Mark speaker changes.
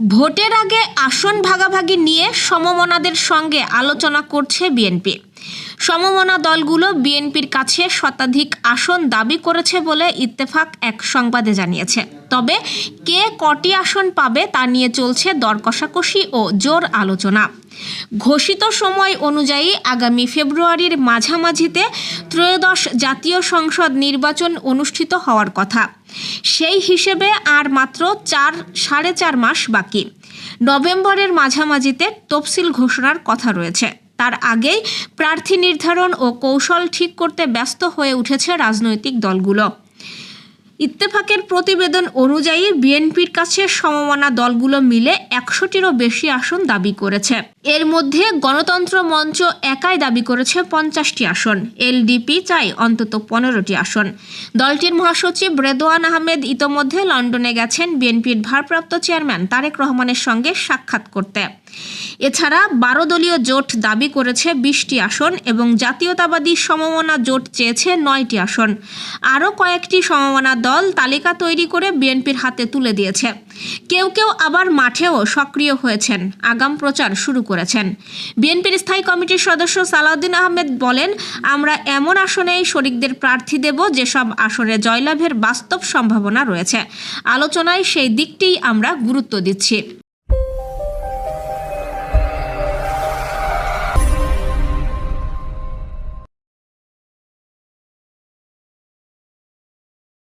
Speaker 1: ভোটের আগে আসন ভাগাভাগি নিয়ে সমমনাদের সঙ্গে আলোচনা করছে বিএনপি। সমমনা দলগুলো বিএনপির কাছে শতাধিক আসন দাবি করেছে বলে ইত্তেফাক এক সংবাদে জানিয়েছে। তবে কে কটি আসন পাবে তা নিয়ে চলছে দর কষাকষি ও জোর আলোচনা। ঘোষিত সময় অনুযায়ী আগামী ফেব্রুয়ারির মাঝামাঝিতে ত্রয়োদশ জাতীয় সংসদ নির্বাচন অনুষ্ঠিত হওয়ার কথা। সেই হিসেবে আর মাত্র চার, সাড়ে চার মাস বাকি। নভেম্বরের মাঝামাঝিতে তফসিল ঘোষণার কথা রয়েছে। তার আগেই প্রার্থী নির্ধারণ ও কৌশল ঠিক করতে ব্যস্ত হয়ে উঠেছে রাজনৈতিক দলগুলো। ইত্তেফাকের প্রতিবেদন অনুযায়ী বিএনপির কাছে সমমনা দলগুলো মিলে একশোটিরও বেশি আসন দাবি করেছে। এর মধ্যে গণতন্ত্র মঞ্চ একাই দাবি করেছে পঞ্চাশটি আসন। এলডিপি চাই অন্তত পনেরোটি আসন। দলটির মহাসচিব রেদোয়ান আহমেদ ইতোমধ্যে লন্ডনে গেছেন বিএনপির ভারপ্রাপ্ত চেয়ারম্যান তারেক রহমানের সঙ্গে সাক্ষাৎ করতে। এছাড়া বারো দলীয় জোট দাবি করেছে বিশটি আসন এবং জাতীয়তাবাদী সমমনা জোট চেয়েছে নয়টি আসন। আরও কয়েকটি সমমনা দল তালিকা তৈরি করে বিএনপির হাতে তুলে দিয়েছে। কেউ কেউ আবার মাঠেও সক্রিয় হয়েছেন। আগাম প্রচার শুরু করেছেন। বিএনপির স্থায়ী কমিটির সদস্য সালাউদ্দিন আহমেদ বলেন, আমরা এমন আসনেই শরিকদের প্রার্থী দেব যেসব আসনে জয়লাভের বাস্তব সম্ভাবনা রয়েছে। আলোচনায় সেই দিকটি আমরা গুরুত্ব দিচ্ছি।